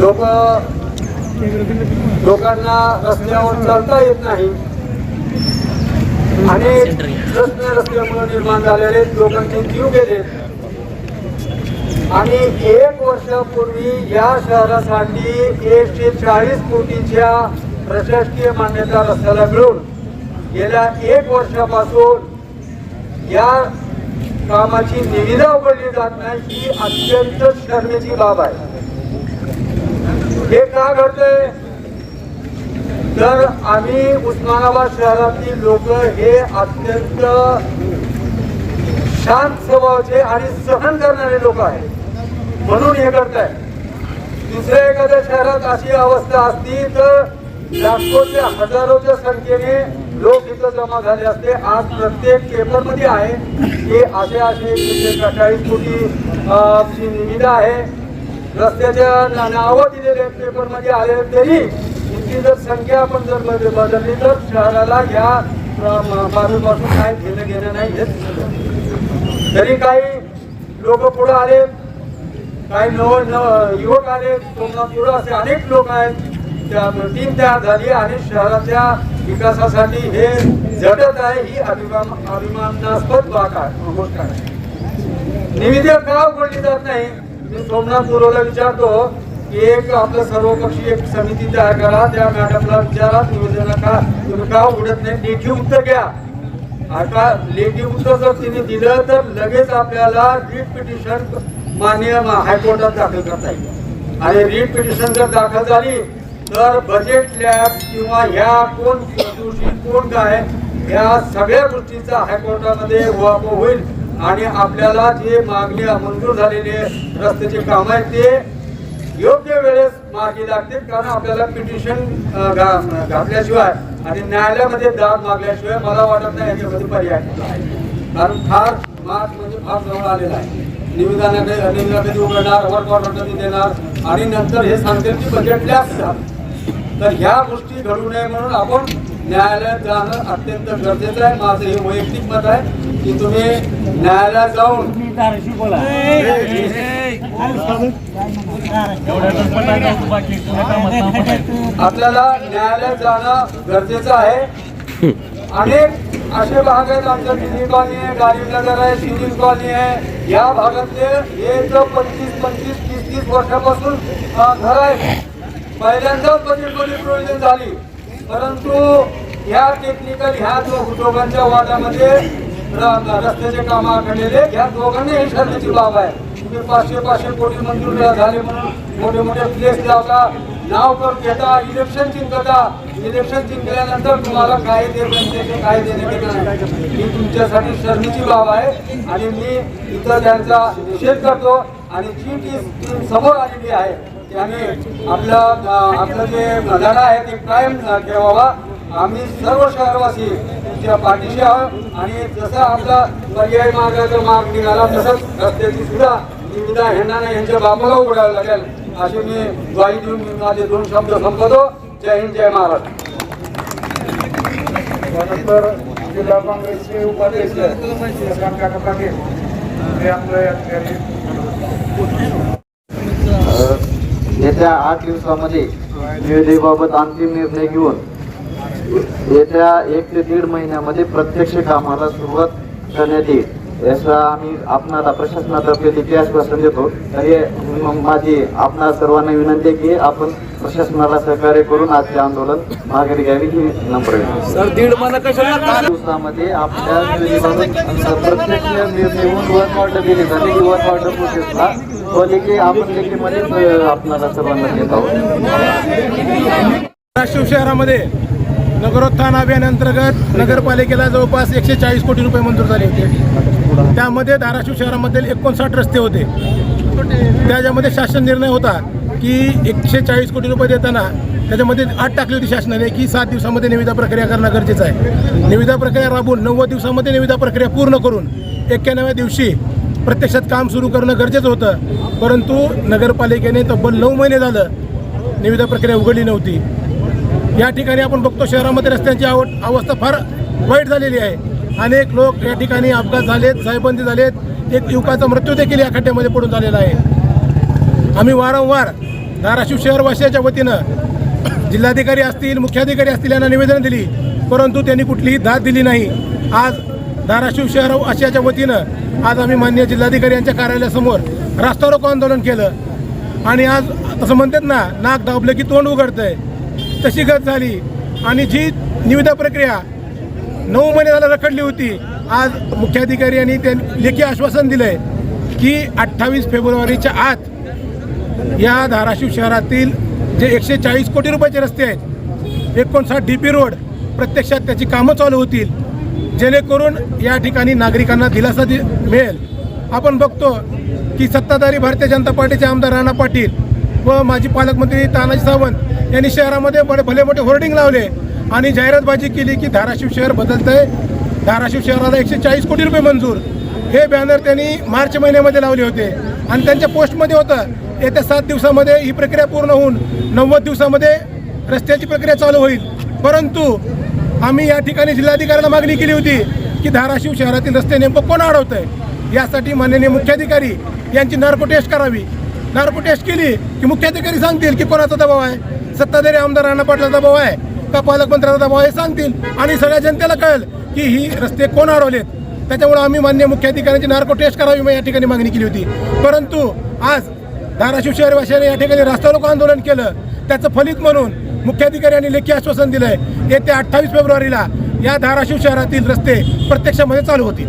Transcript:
लोक लोकांना रस्त्यावर चालता येत नाही. आणि रस्ते रस्त्यामुळे निर्माण झालेले लोकांचे जीव गेले. आणि एक वर्षापूर्वी या शहरासाठी एकशे चाळीस कोटीच्या प्रशासकीय मान्यता रस्त्याला मिळून गेल्या एक वर्षापासून या कामाची निविदा उघडली जात नाही ही अत्यंत शर्मेची बाब आहे. हे का घडतंय? तर आम्ही उस्मानाबाद शहरातील लोक हे अत्यंत शांत स्वभावाचे आणि सहन करणारे लोक आहेत. म्हणून हे करताय दुसऱ्या एखाद्या शहरात अशी अवस्था असती तर लाखोच्या हजारोच्या संख्येने लोक इथं जमा झाले असते. आज प्रत्येक पेपरमध्ये आहे की असे असे एकशे चाळीस कोटी निविदा आहे. रस्त्याच्या ना- नावं दिलेले पेपरमध्ये आले तरी इतकी जर संख्या आपण जर बदलली तर शहराला या बाजूपासून काय घेणं घेणं नाही हेच तरी काही लोक पुढे आले काही नव युवक आले सोमनाथ युवक असे अनेक लोक आहेत. टीम तयार झाली आणि शहराच्या विकासासाठी हे झटत आहे ही अभिमान अभिमानास्पद बाग आहे. गोष्ट आहे. निविदा का उघडली जात नाही? मी सोमनाथ गुरुला विचारतो की एक आपलं सर्वपक्षीय एक समिती तयार करा त्या मॅडमला विचारा निवेदन का तुम्ही का उघडत नाही? लेखी उत्तर घ्या. आता लेखी उत्तर जर तिने दिलं तर लगेच आपल्याला रीट पिटिशन माननीय हायकोर्टात दाखल करता येईल. आणि रीट पिटिशन जर दाखल झाली तर बजेट लॅब किंवा ह्या कोण दोषी कोण काय या सगळ्या गोष्टीचा हायकोर्टामध्ये वापर होईल. आणि आपल्याला जे मागणी मंजूर झालेले रस्त्याचे काम आहेत ते योग्य वेळेस मार्गी लागतील कारण आपल्याला पिटिशन घातल्याशिवाय आणि न्यायालयामध्ये दाद मागल्याशिवाय मला वाटत नाही याच्यामध्ये पर्याय आहे कारण फार मार्च म्हणजे फार जवळ आलेला आहे. निविदाने निविदा कधी उघडणार वर्क ऑर्डर कधी देणार आणि नंतर हे सांगतील की बजेट लॅप्स झालं तर ह्या गोष्टी घडू नये म्हणून आपण न्यायालयात जाणं अत्यंत गरजेचं आहे. माझं हे वैयक्तिक मत आहे की तुम्ही न्यायालयात जाऊन आपल्याला न्यायालयात जाणं गरजेचं आहे. अनेक असे भाग आहेत. आमच्या दिल्ली कॉलनी आहे गाडीनगर आहे सिव्हिल कॉलनी आहे. या भागातले हे जो पंचवीस पंचवीस तीस तीस वर्षापासून घर आहे पहिल्यांदाच बजेटमध्ये प्रोविजन झाली. परंतु ह्या टेक्निकल ह्या दो दोघांच्या वादामध्ये र- रस्त्याचे काम आखडलेले ह्या दोघांनी हे ठरण्याची बाब आहे तुम्ही पाचशे पाचशे कोटी मंजूर झाले म्हणून मोठे मोठे प्लेस लावता. नाव करून घेता इलेक्शन जिंकता. इलेक्शन जिंकल्यानंतर तुम्हाला काय ते जनतेचे काय देणे ही तुमच्यासाठी शरणीची बाब आहे आणि मी इथं त्यांचा निषेध करतो आणि जी टीम समोर आलेली आहे त्याने आपलं आपलं जे लढा आहे ते कायम ठेवावा. आम्ही सर्व शहरवासी तुमच्या पाठीशी आहोत. आणि जसं आपला पर्यायी मार्गाचा मार्ग निघाला तसंच रस्त्याची सुद्धा निविदा ह्यांना नाही यांच्या बापाला उघडायला लागेल. अशी मी ग्वाही देऊन माझे दोन शब्द संपवतो. जय हिंद जय महाराष्ट्र. त्यानंतर जिल्हा काँग्रेसचे उपाध्यक्ष श्रीकांत पाटील हे आपलं या ठिकाणी येत्या आठ दिवसामध्ये निविदेबाबत अंतिम निर्णय घेऊन येत्या एक ते दीड महिन्यामध्ये प्रत्यक्ष कामाला सुरुवात करण्यात येईल. याचा आम्ही आपणाला प्रशासनातर्फे देखील आश्वासन देतो. तरी माझी आपणा सर्वांना विनंती आहे की आपण प्रशासनाला सहकार्य करून आजचे आंदोलन माघारी घ्यावी ही नम्र दिवसामध्ये आपल्या प्रत्यक्ष निर्णय होऊन वर्क ऑर्डर दिली की वर्क ऑर्डर प्रोसेसला तो देखील आपण लेखीमध्येच आपणाला सर्वांना घेत आहोत. धाराशिव शहरामध्ये नगरोत्थान अभियानांतर्गत नगरपालिकेला जवळपास एकशे चाळीस कोटी रुपये मंजूर झाले होते. त्यामध्ये धाराशिव शहरामध्ये एकोणसाठ रस्ते होते. त्याच्यामध्ये शासन निर्णय होता की एकशे चाळीस कोटी रुपये देताना त्याच्यामध्ये आठ टाकली होती शासनाने की सात दिवसामध्ये निविदा प्रक्रिया करणं गरजेचं आहे. निविदा प्रक्रिया राबवून नव्वद दिवसामध्ये निविदा प्रक्रिया पूर्ण करून एक्क्याण्णव्या दिवशी प्रत्यक्षात काम सुरू करणं गरजेचं होतं. परंतु नगरपालिकेने तब्बल नऊ महिने झालं निविदा प्रक्रिया उघडली नव्हती. या ठिकाणी आपण बघतो शहरामध्ये रस्त्यांची आव अवस्था फार वाईट झालेली आहे. अनेक लोक या ठिकाणी अपघात झालेत साहेबंदी झालेत. एक युवकाचा मृत्यू देखील या खड्ड्यामध्ये पडून झालेला आहे. आम्ही वारंवार धाराशिव शहरवासियाच्या वतीनं जिल्हाधिकारी असतील मुख्याधिकारी असतील यांना निवेदन दिली परंतु त्यांनी कुठलीही दाद दिली नाही. आज धाराशिव शहर वतीनं आज आम्ही मान्य जिल्हाधिकारी यांच्या कार्यालयासमोर रास्ता रोको आंदोलन केलं. आणि आज तसं म्हणतात ना नाक दाबलं की तोंड उघडतंय. तशी गत झाली. आणि जी निविदा प्रक्रिया नऊ महिने झाला रखडली होती आज मुख्याधिकारी यांनी त्या लेखी आश्वासन दिलंय की अठ्ठावीस फेब्रुवारीच्या आत या धाराशिव शहरातील जे एकशे चाळीस कोटी रुपयाचे रस्ते आहेत एकोणसाठ डी पी रोड प्रत्यक्षात त्याची कामं चालू होतील. जेणेकरून या ठिकाणी नागरिकांना दिलासा दि मिळेल. आपण बघतो की सत्ताधारी भारतीय जनता पार्टीचे आमदार राणा पाटील व माजी पालकमंत्री तानाजी सावंत यांनी शहरामध्ये बडे भले मोठे होर्डिंग लावले आणि जाहिरातबाजी केली की धाराशिव शहर बदलतंय. धाराशिव शहराला एकशे चाळीस कोटी रुपये मंजूर. हे बॅनर त्यांनी मार्च महिन्यामध्ये लावले होते. आणि त्यांच्या पोस्टमध्ये होतं येत्या सात दिवसामध्ये ही प्रक्रिया पूर्ण होऊन नव्वद दिवसामध्ये रस्त्याची प्रक्रिया चालू होईल. परंतु आम्ही या ठिकाणी जिल्हाधिकाऱ्याला मागणी केली होती की धाराशिव शहरातील रस्ते नेमकं कोण अडवत आहे यासाठी माननीय मुख्याधिकारी यांची नार्को टेस्ट करावी. नार्को टेस्ट केली की मुख्याधिकारी सांगतील की कोणाचा दबाव आहे? सत्ताधारी आमदार राणा पाटलाचा दबाव आहे का पालकमंत्र्याचा दबाव आहे सांगतील. आणि सगळ्या जनतेला कळेल की ही रस्ते कोण अडवलेत? त्याच्यामुळे आम्ही मान्य मुख्याधिकाऱ्यांची नार्को टेस्ट करावी मग या ठिकाणी मागणी केली होती. परंतु आज धाराशिव शहरवासियाने या ठिकाणी रास्ता रोको आंदोलन केलं. त्याचं फलित म्हणून मुख्याधिकाऱ्यांनी लेखी आश्वासन दिलं आहे येत्या अठ्ठावीस फेब्रुवारीला या धाराशिव शहरातील रस्ते प्रत्यक्षामध्ये चालू होतील.